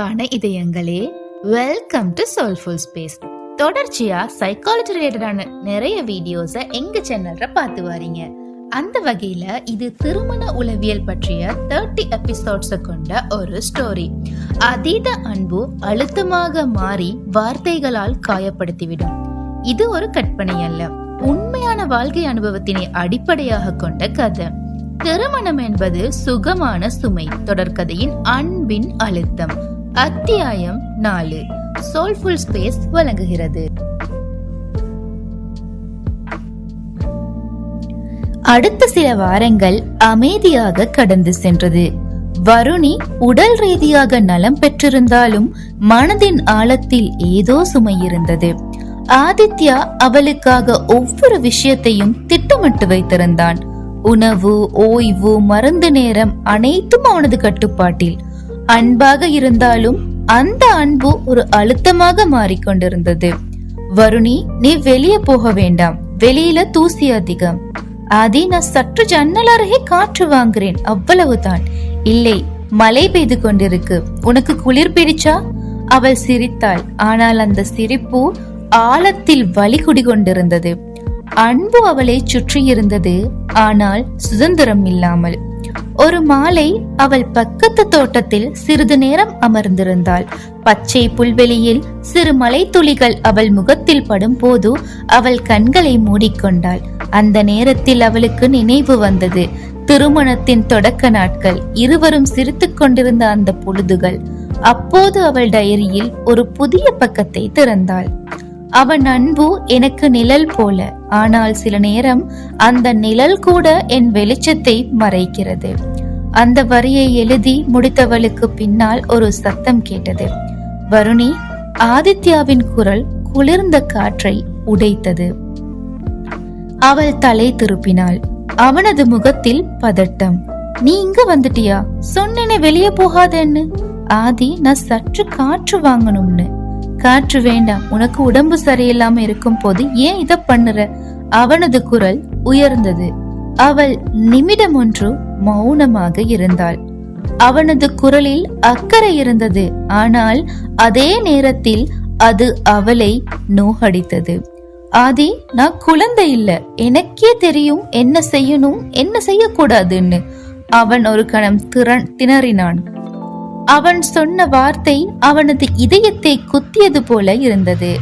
அன்பான இதயங்களே welcome to soulful space தொடர்ச்சியா சைக்காலஜி ரிலேட்டடான நிறைய வீடியோஸை எங்க சேனல்ல பார்த்து வரீங்க. அந்த வகையில இது திருமண உளவியல் பற்றிய தேர்ட்டி எபிசோட்ஸை கொண்ட ஒரு ஸ்டோரி அதீத அன்பு அழுத்தமாக மாறி வார்த்தைகளால் காயப்படுத்திவிடும். இது ஒரு கற்பனை அல்ல. உண்மையான வாழ்க்கை அனுபவத்தினை அடிப்படையாக கொண்ட கதை. திருமணம் என்பது சுகமான சுமை தொடர்கதையின் அன்பின் அழுத்தம். அத்தியாயம் நாலு. சோல்ஃபுல் ஸ்பேஸ் வழங்குகிறது. அடுத்த சில வாரங்கள் அமைதியாக கடந்து சென்றது. வருணி உடல் ரீதியாக நலம் பெற்றிருந்தாலும் மனதின் ஆழத்தில் ஏதோ சுமை இருந்தது. ஆதித்யா அவளுக்காக ஒவ்வொரு விஷயத்தையும் திட்டமிட்டு வைத்திருந்தான். உணவு ஓய்வு மருந்து நேரம் அனைத்தும் அவனது கட்டுப்பாட்டில். அன்பாக இருந்தாலும் அந்த அன்பு ஒரு அழுத்தமாக மாறிக்கொண்டிருந்தது. வருணி நீ வெளியே போக வேண்டாம். வெளியில தூசி அதிகம். ஆதி நான் சற்று ஜன்னல் அருகே காற்று வாங்குறேன். அவ்வளவுதான். இல்லை மழை பெய்து கொண்டிருக்கு. உனக்கு குளிர் பிடிச்சா? அவள் சிரித்தாள். ஆனால் அந்த சிரிப்பு ஆழத்தில் வலி குடிகொண்டிருந்தது. அன்பு அவளை சுற்றி இருந்தது ஆனால் சுதந்திரம் இல்லாமல். ஒரு மாலை அவள் பக்கத்து தோட்டத்தில் சிறிது நேரம் அமர்ந்திருந்தாள். பச்சை புல்வெளியில் சிறு மலை துளிகள் அவள் முகத்தில் படும் போது அவள் கண்களை மூடிக்கொண்டாள். அந்த நேரத்தில் அவளுக்கு நினைவு வந்தது. திருமணத்தின் தொடக்க நாட்கள் இருவரும் சிரித்துக் கொண்டிருந்த அந்த பொழுதுகள். அப்போது அவள் டயரியில் ஒரு புதிய பக்கத்தை திறந்தாள். அவன் அன்பு எனக்கு நிழல் போல. ஆனால் சில நேரம் அந்த நிழல் கூட என் வெளிச்சத்தை மறைக்கிறது. அந்த வரியை எழுதி முடித்தவளுக்கு பின்னால் ஒரு சத்தம் கேட்டது. வருணி ஆதித்யாவின் குரல் குளிர்ந்த காற்றை உடைத்தது. அவள் தலை திருப்பினாள். அவனது முகத்தில் பதட்டம். நீ இங்க வந்துட்டியா? சொன்னேனே வெளியே போகாதேன்னு. ஆதி நான் சற்று காற்று வாங்கணும்னு. காற்று வேண்டாம். உனக்கு உடம்பு சரியில்லாம இருக்கும் போது ஏன் இத பண்ணுற? அவனது குரல் உயர்ந்தது. அவள் நிமிடம் ஒன்று மௌனமாக இருந்தாள். அவனது குரலில் அக்கறை இருந்தது. ஆனால் அதே நேரத்தில் அது அவளை நோகடித்தது. ஆதி நான் குழந்தை இல்ல. எனக்கே தெரியும் என்ன செய்யணும் என்ன செய்யக்கூடாதுன்னு. அவன் ஒரு கணம் திறன் திணறினான். அவன் சொன்ன வார்த்தை அவனது இதயத்தை குத்தியது போல இருந்தது.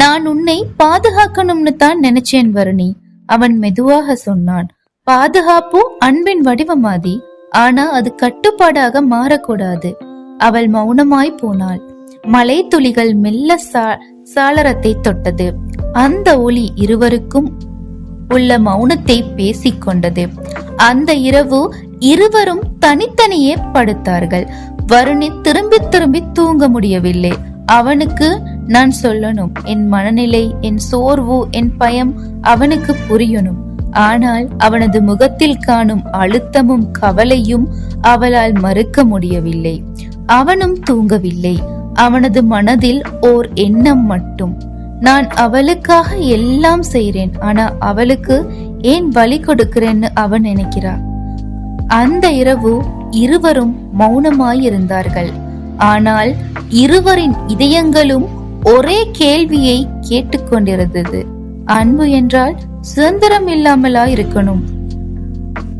நான் உன்னை பாதுகாக்கணும்னு தான் நினைச்சேன் வருணி அவன் மெதுவாக சொன்னான். பாதுகாப்பு அன்பின் வடிவமாதி ஆனா அது கட்டுப்பாடாக மாறக்கூடாது அவள் மௌனமாய் போனாள். மலை துளிகள் மெல்ல சாளரத்தை தொட்டது. அந்த ஒளி இருவருக்கும் உள்ள மௌனத்தை பேசிக்கொண்டது அந்த இரவு இருவரும் தனித்தனியே படுத்தார்கள். வருணி திரும்பி திரும்பி தூங்க முடியவில்லை. அவனுக்கு நான் சொல்லணும். என் மனநிலை என் சோர்வு என் பயம் அவனுக்கு புரியணும். ஆனால் அவனது முகத்தில் காணும் அழுத்தமும் கவலையும் அவளால் மறுக்க முடியவில்லை. அவனும் தூங்கவில்லை. அவனது மனதில் ஓர் எண்ணம் மட்டும். நான் அவளுக்காக எல்லாம் செய்றேன் ஆனா அவளுக்கு ஏன் வழி கொடுக்கிறேன்னு அவன் நினைக்கிறான்? அந்த இரவு இருவரும் மௌனமாயிருந்தார்கள். ஆனால் இருவரின் இதயங்களும் ஒரே கேள்வியை கேட்டுக்கொண்டிருந்தது. அன்பு என்றால் சுதந்திரம் இல்லாமலா இருக்கணும்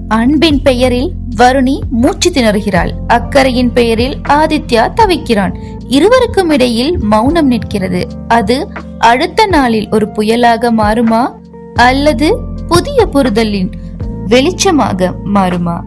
அன்பின் பெயரில் வருணி மூச்சு திணறுகிறாள். அக்கறையின் பெயரில் ஆதித்யா தவிக்கிறான். இருவருக்கும் இடையில் மௌனம் நிற்கிறது. அது அடுத்த நாளில் ஒரு புயலாக மாறுமா? அல்லது புதிய புரிதலின் வெளிச்சமாக மாறுமா?